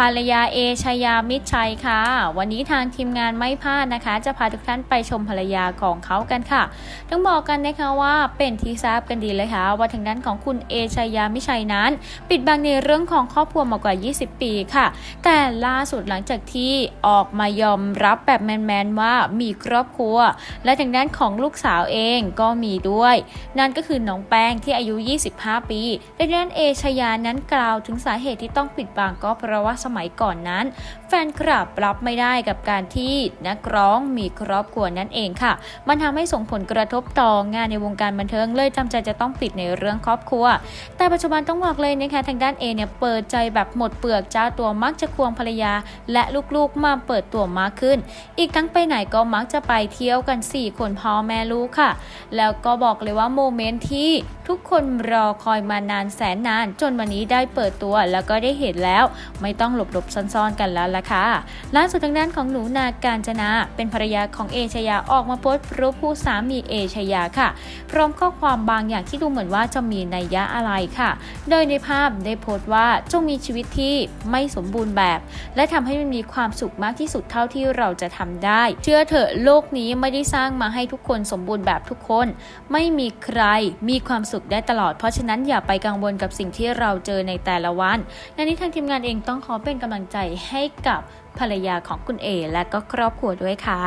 ภรรยาเอชายามิตรชัยค่ะ วันนี้ทางทีมงานไม่พลาดนะคะ จะพาทุกท่านไปชมภรรยาของเขากันค่ะต้องบอกกันนะคะว่าเป็นที่ทราบกันดีเลยค่ะ ว่าทางด้านของคุณเอชายามิชัยนั้น ปิดบังในเรื่องของครอบครัวมากว่า 20 ปีค่ะ แต่ล่าสุดหลังจากที่ออกมายอมรับแบบแมนๆว่ามีครอบครัว และทางด้านของลูกสาวเองก็มีด้วย นั่นก็คือน้องแป้งที่อายุ 25 ปีดังนั้นเอชยานั้นกล่าวถึงสาเหตุที่ต้องปิดบังก็เพราะว่าสมัยก่อนนั้น แฟนคลับรับไม่ได้กับการที่นักร้องมีครอบครัวนั่นเองค่ะ มันทำให้ส่งผลกระทบต่องานในวงการบันเทิงเลยจำใจจะต้องปิดในเรื่องครอบครัว แต่ปัจจุบันต้องบอกเลยนะคะทางด้านเอเนี่ยเปิดใจแบบหมดเปลือกเจ้าตัวมักจะควงภรรยา และลูกๆมาเปิดตัวมากขึ้น อีกทั้งไปไหนก็มักจะไปเที่ยวกัน 4 คนพ่อแม่ลูกค่ะ แล้วก็บอกเลยว่าโมเมนต์ที่ทุกคนรอคอยมานานแสนนาน จนวันนี้ได้เปิดตัวแล้วก็ได้เห็นแล้ว ไม่ต้องหลบหลบๆซ่อนๆกันแล้วล่ะค่ะล่าสุดทางด้านของหนูนาการจนาเป็นภรรยาของเอชยาออกมาโพสต์รูปผู้สามีเอชยาค่ะ พร้อมข้อความบางอย่างที่ดูเหมือนว่าจะมีนัยยะอะไรค่ะ โดยในภาพได้โพสต์ว่าจงมีชีวิตที่ไม่สมบูรณ์แบบ และทำให้มันมีความสุขมากที่สุดเท่าที่เราจะทำได้ เชื่อเถอะโลกนี้ไม่ได้สร้างมาให้ทุกคนสมบูรณ์แบบทุกคน ไม่มีใครมีความสุขได้ตลอด เพราะฉะนั้นอย่าไปกังวลกับสิ่งที่เราเจอในแต่ละวันในนี้ทางทีมงานเองต้องขอเป็นกำลังใจให้กับภรรยาของคุณเอ และก็ครอบครัวด้วยค่ะ